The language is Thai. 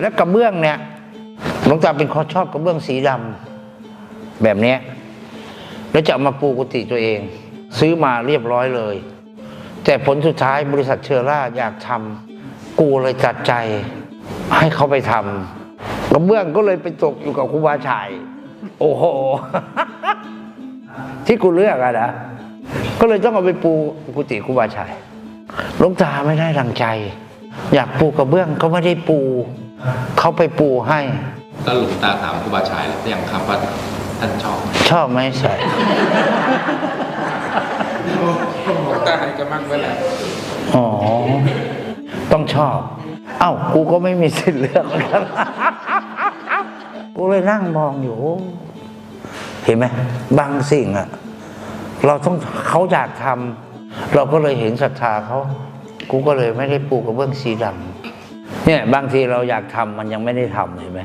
และกระเบื้องเนี่ยหลวงตาเป็นคนชอบกระเบื้องสีดำแบบเนี้ยแล้วจะเอามาปูกุฏิตัวเอง ซื้อมาเรียบร้อยเลย แต่ผลสุดท้ายบริษัทเชอร่าอยากทำกูเลยจัดใจ ให้เขาไปทำกระเบื้องก็เลยไปตกอยู่กับครูบาชัยโอ้โห ที่กูเลือกอะนะก็เลยต้องเอาไปปูกุฏิครูบาชัยหลวงตาไม่ได้ดังใจ อยากปูกระเบื้องก็ไม่ได้ปู เขาไปปูให้ก็หลวงตาถามครูบาชายแล้วยังครับว่าท่านชอบไหมชอบไหมใส่หลวงตาให้กำมังไว้แล้วอ๋อ ต้องชอบ เอ้า กูก็ไม่มีสิทธิ์เลือกเหมือนกันกูเลยนั่งมองอยู่ เห็นไหมบางสิ่งอะเราต้องเขาอยากทำเราก็เลยเห็นศรัทธาเขา กูก็เลยไม่ได้ปลูกกระเบื้องสีดำ เนี่ยบางทีเราอยากทำมันยังไม่ได้ทำเห็นไหม